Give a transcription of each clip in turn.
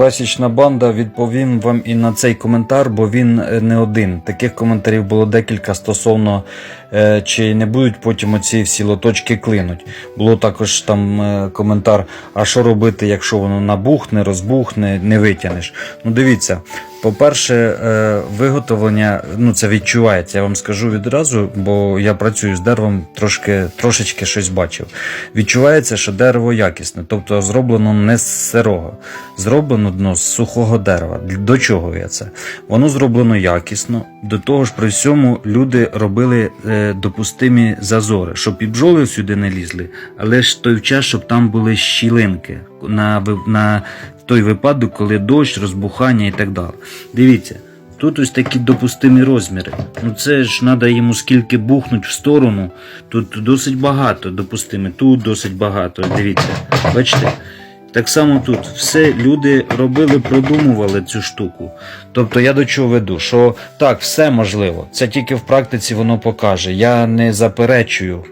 Пасічна банда відповім вам і на цей коментар, бо він е, не один. Таких коментарів було декілька стосовно е, чи не будуть потім оці всі лоточки клинуть. Було також там е, коментар: а що робити, якщо воно набухне, розбухне, не витягнеш. Ну дивіться, по-перше, виготовлення, ну це відчувається, я вам скажу відразу, бо я працюю з деревом, трошки, трошечки щось бачив. Відчувається, що дерево якісне, тобто зроблено не з сирого, зроблено дно з сухого дерева. До чого я це? Воно зроблено якісно. До того ж, при всьому люди робили е, допустимі зазори, щоб і бджоли сюди не лізли, але ж той час, щоб там були щілинки на, на той випадок, коли дощ, розбухання і так далі. Дивіться. Тут ось такі допустимі розміри. Ну це ж треба йому скільки бухнуть в сторону. Тут досить багато допустимо. Тут досить багато. Дивіться, бачите? Так само тут все люди робили, продумували цю штуку. Тобто я до чого веду, що так, все можливо. Це тільки в практиці воно покаже. Я не заперечую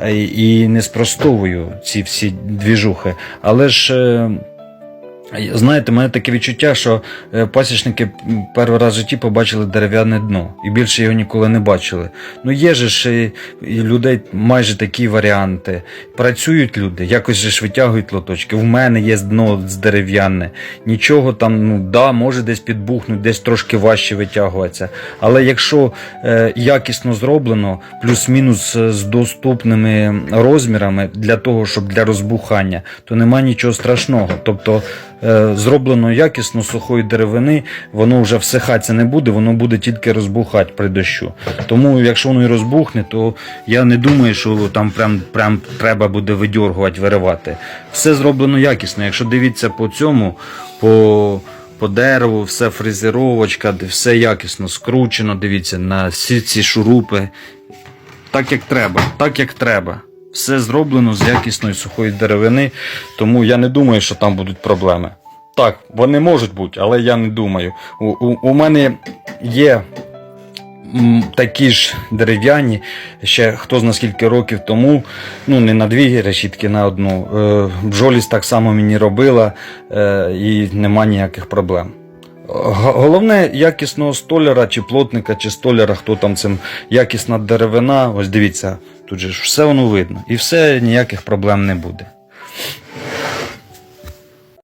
е, і не спростовую ці всі двіжухи. Але ж. Знаєте, мене таке відчуття, що е, пасічники перший раз в житті побачили дерев'яне дно і більше його ніколи не бачили. Ну є же ж і, людей майже такі варіанти. Працюють люди, якось же ж витягують лоточки. У мене є дно з дерев'яне. Нічого там, ну да, може десь підбухнуть, десь трошки важче витягуватися. Але якщо е, якісно зроблено, плюс-мінус е, з доступними розмірами для того, щоб для розбухання, то нема нічого страшного. Тобто зроблено якісно сухої деревини, воно вже всихатися не буде, воно буде тільки розбухати при дощу. Тому, якщо воно і розбухне, то я не думаю, що там прям, прям треба буде видьоргувати, виривати. Все зроблено якісно. Якщо дивіться по цьому, по. По дереву, все фрезеровочка, все якісно скручено. Дивіться на всі ці шурупи. Так як треба, так як треба. Все зроблено з якісної сухої деревини, тому я не думаю, що там будуть проблеми. Так, вони можуть бути, але я не думаю. У, у, у мене є такі ж дерев'яні, ще хто зна скільки років тому, ну не на дві решітки, на одну. Е, бджолість так само мені робила е, і нема ніяких проблем. Головне якісного столяра, чи плотника, чи столяра, хто там цим якісна деревина. Ось дивіться, тут же ж все воно видно. І все ніяких проблем не буде.